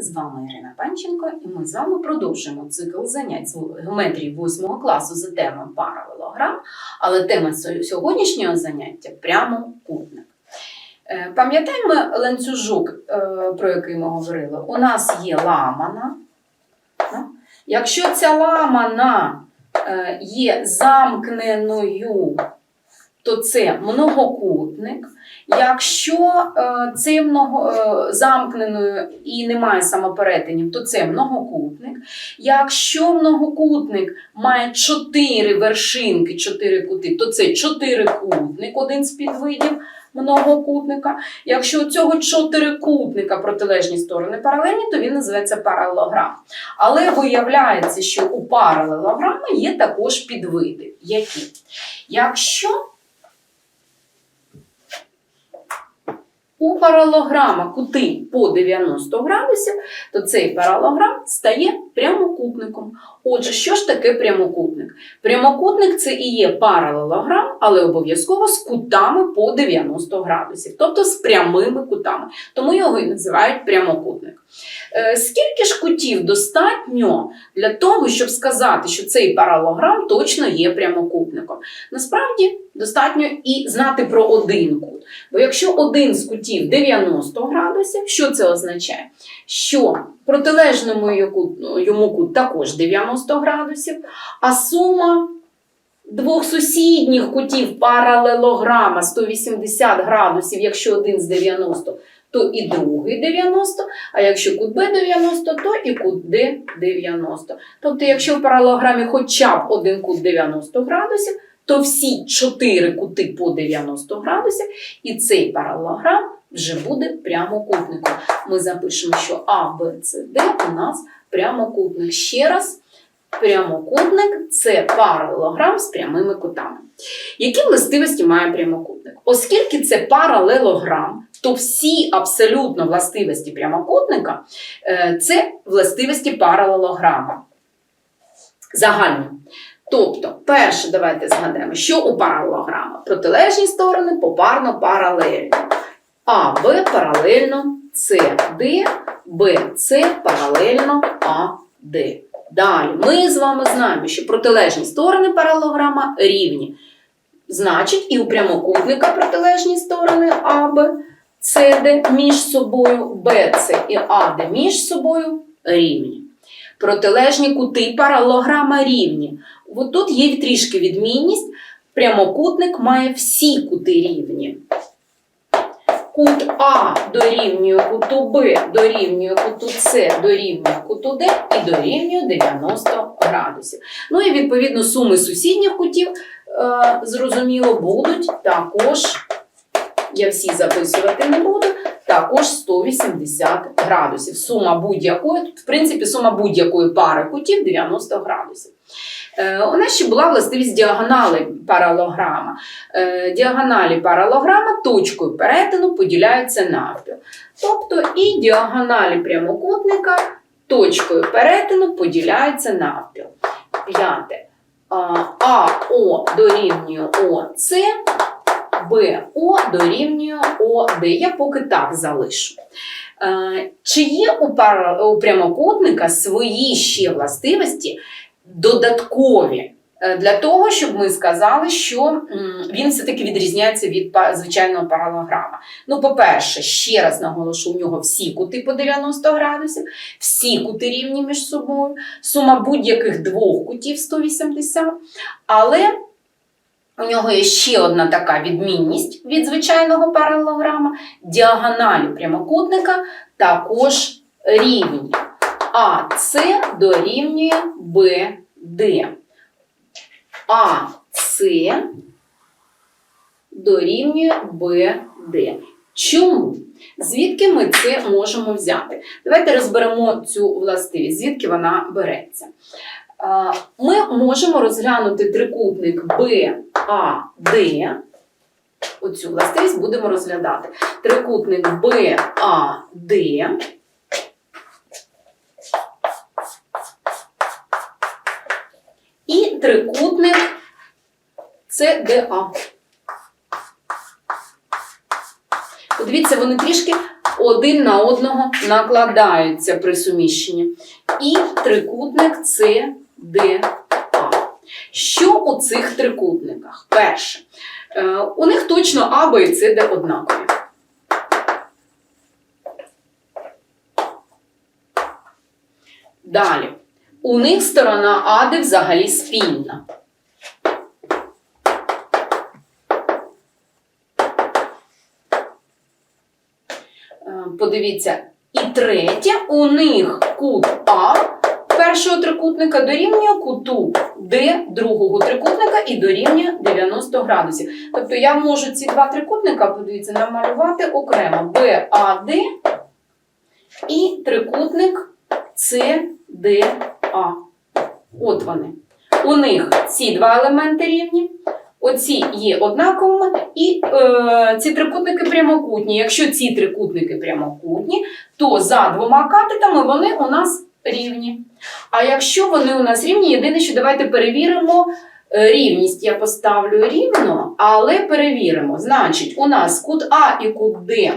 З вами Ірина Панченко, і ми з вами продовжуємо цикл занять з геометрії 8 класу за темою паралелограм, але тема сьогоднішнього заняття прямокутник. Е, Пам'ятаємо ланцюжок, е, про який ми говорили? У нас є ламана. Якщо ця ламана е, є замкненою, то це многокутник. Якщо е, це много, е, замкненою і немає самоперетинів, то це многокутник. Якщо многокутник має чотири вершинки, чотири кути, то це чотирикутник, один з підвидів многокутника. Якщо у цього чотирикутника протилежні сторони паралельні, то він називається паралелограм. Але виявляється, що у паралелограми є також підвиди. Які? Якщо у паралограма кути по 90 градусів, то цей паралограм стає прямокутником. Отже, що ж таке прямокутник? Прямокутник це і є паралелограм, але обов'язково з кутами по 90 градусів, тобто з прямими кутами. Тому його і називають прямокутник. Е, Скільки ж кутів достатньо для того, щоб сказати, що цей паралограм точно є прямокутником? Насправді достатньо і знати про один кут. Бо якщо один з кутів 90 градусів, що це означає? Що протилежному йому кут також 90 градусів, а сума двох сусідніх кутів паралелограма 180 градусів, якщо один з 90, то і другий 90, а якщо кут Б 90, то і кут Д 90. Тобто, якщо в паралелограмі хоча б один кут 90 градусів, то всі чотири кути по 90 градусів, і цей паралелограм вже буде прямокутником. Ми запишемо, що А, Б, С, Д у нас прямокутник. Ще раз, прямокутник це паралелограм з прямими кутами. Які властивості має прямокутник? Оскільки це паралелограм, то всі абсолютно властивості прямокутника е, це властивості паралелограма. Загальні. Тобто, перше, давайте згадаємо, що у паралелограма? Протилежні сторони попарно паралельно. А, Б паралельно С, Д, Б, С паралельно А, Д. Далі, ми з вами знаємо, що протилежні сторони паралелограма рівні. Значить, і у прямокутника протилежні сторони А, Б, С, Д між собою, Б, С і А, Д між собою рівні. Протилежні кути паралелограма рівні. От тут є трішки відмінність. Прямокутник має всі кути рівні. Кут А дорівнює куту Б, дорівнює куту С, дорівнює куту Д і дорівнює 90 градусів. Ну і відповідно суми сусідніх кутів, е, зрозуміло, будуть також, я всі записувати не буду, також 180 градусів. Сума будь-якої, в принципі, сума будь-якої пари кутів 90 градусів. Е, У нас ще була властивість діагонали паралограма. Е, Діагоналі паралограма точкою перетину поділяються навпіл. Тобто і діагоналі прямокутника точкою перетину поділяються навпіл. П'яте. А, АО дорівнює ОС, БО дорівнює ОД. Я поки так залишу. Е, Чи є у прямокутника свої ще властивості додаткові? е, Для того, щоб ми сказали, що він все-таки відрізняється від звичайного паралограма. Ну, по-перше, ще раз наголошу, у нього всі кути по 90 градусів, всі кути рівні між собою, сума будь-яких двох кутів 180. Але у нього є ще одна така відмінність від звичайного паралелограма. Діагоналі прямокутника також рівні. А С дорівнює БД. А С дорівнює БД. Чому? Звідки ми це можемо взяти? Давайте розберемо цю властивість, звідки вона береться. Ми можемо розглянути трикутник БАД. Оцю властивість будемо розглядати. Трикутник БАД. І трикутник CDA. Подивіться, вони трішки один на одного накладаються при суміщенні. І трикутник CDA. Що у цих трикутниках? Перше, е, у них точно А, Б і С, Д однакові. Далі. У них сторона АД взагалі спільна. Е, Подивіться, і третє, у них кут А першого трикутника дорівнює куту Д другого трикутника і дорівнює 90 градусів. Тобто я можу ці два трикутника, подивіться, намалювати окремо БАД і трикутник CDA. От вони. У них ці два елементи рівні. Оці є однаковими, і е, ці трикутники прямокутні. Якщо ці трикутники прямокутні, то за двома катетами вони у нас рівні. А якщо вони у нас рівні, єдине, що давайте перевіримо е, рівність. Я поставлю рівно, але перевіримо. Значить, у нас кут А і кут Д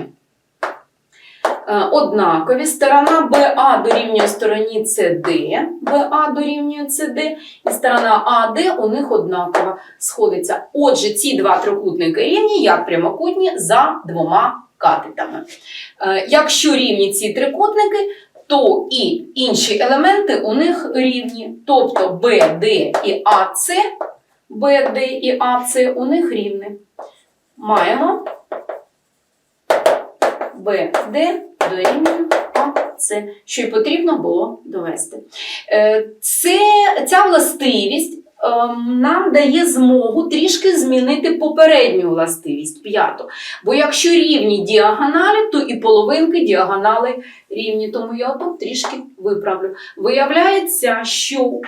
однакові. Сторона БА дорівнює стороні СД, БА дорівнює СД, і сторона АД у них однакова сходиться. Отже, ці два трикутники рівні, як прямокутні, за двома катетами. Е, Якщо рівні ці трикутники, то і інші елементи у них рівні. Тобто БД і АЦ, БД і АЦ у них рівні. Маємо БД дорівнює АЦ, що й потрібно було довести. Е, Це, ця властивість ем, нам дає змогу трішки змінити попередню властивість п'яту. Бо якщо рівні діагоналі, то і половинки діагонали рівні. Тому я тут трішки виправлю. Виявляється, що у,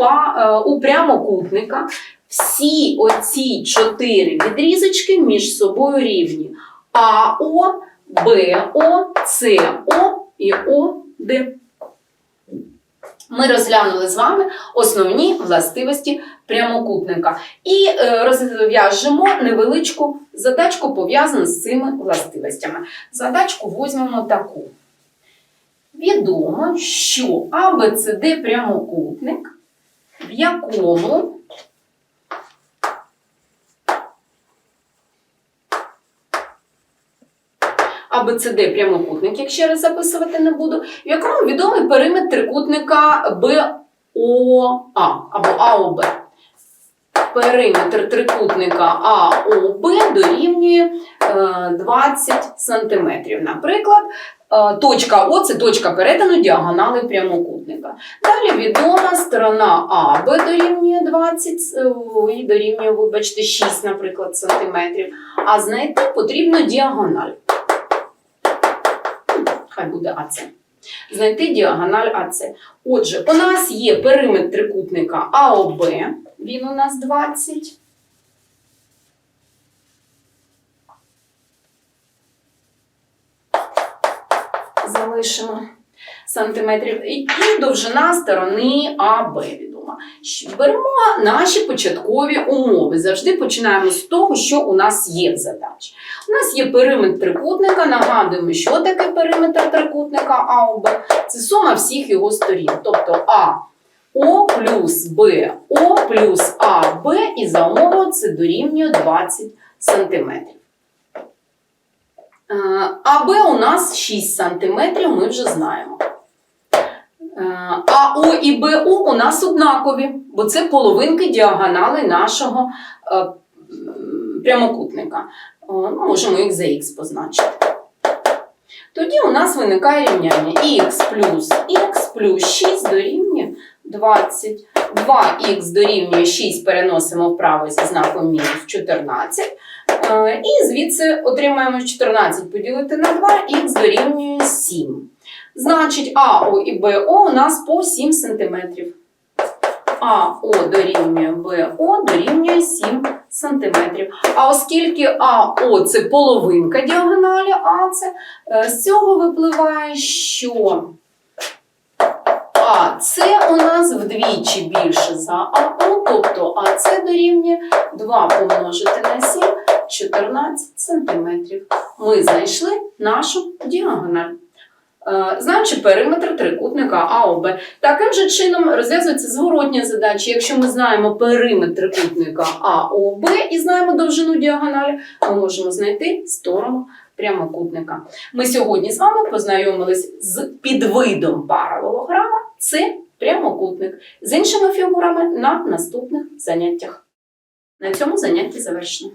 е, у прямокутника всі оці чотири відрізочки між собою рівні. АО, БО, СО і ОД. Ми розглянули з вами основні властивості прямокутника і е, розв'яжемо невеличку задачку, пов'язану з цими властивостями. Задачку візьмемо таку. Відомо, що АБЦД прямокутник, в якому АБЦД прямокутник, якщо раз записувати не буду, в якому відомий периметр трикутника БОА або АОБ. Периметр трикутника АОБ дорівнює е, 20 см. Наприклад, е, точка О це точка перетину діагонали прямокутника. Далі відома сторона АБ дорівнює 20, е, ой, дорівнює, вибачте, 6, наприклад, сантиметрів. А знайти потрібно діагональ. Хай буде АЦ. Знайти діагональ АЦ. Отже, у нас є периметр трикутника АОБ, він у нас 20. Залишимо сантиметрів. І довжина сторони АБ відома. Беремо наші початкові умови. Завжди починаємо з того, що у нас є в задачі. У нас є периметр трикутника. Нагадуємо, що таке периметр трикутника АОБ. Це сума всіх його сторін. Тобто А О плюс Б О плюс АБ і за умовою це дорівнює 20 см. АБ у нас 6 см, ми вже знаємо. Е, АО і БО у нас однакові, бо це половинки діагонали нашого е, прямокутника. Е, ну, Можемо їх за х позначити. Тоді у нас виникає рівняння х плюс х плюс 6 дорівнює 20. 2х дорівнює 6 переносимо вправо зі знаком мінус 14. Е, І звідси отримаємо 14 поділити на 2, х дорівнює 7. Значить, АО і БО у нас по 7 см. АО дорівнює БО дорівнює 7 см. А оскільки АО це половинка діагоналі АЦ, е, з цього випливає, що АЦ у нас вдвічі більше за АО, тобто АЦ дорівнює 2 помножити на 7 14 см. ми знайшли нашу діагональ. Е, Знаючи периметр трикутника АОБ. Таким же чином розв'язується зворотня задача. Якщо ми знаємо периметр трикутника АОБ і знаємо довжину діагоналі, ми можемо знайти сторону прямокутника. Ми сьогодні з вами познайомились з підвидом паралелограма. Це прямокутник з іншими фігурами на наступних заняттях. На цьому заняття завершено.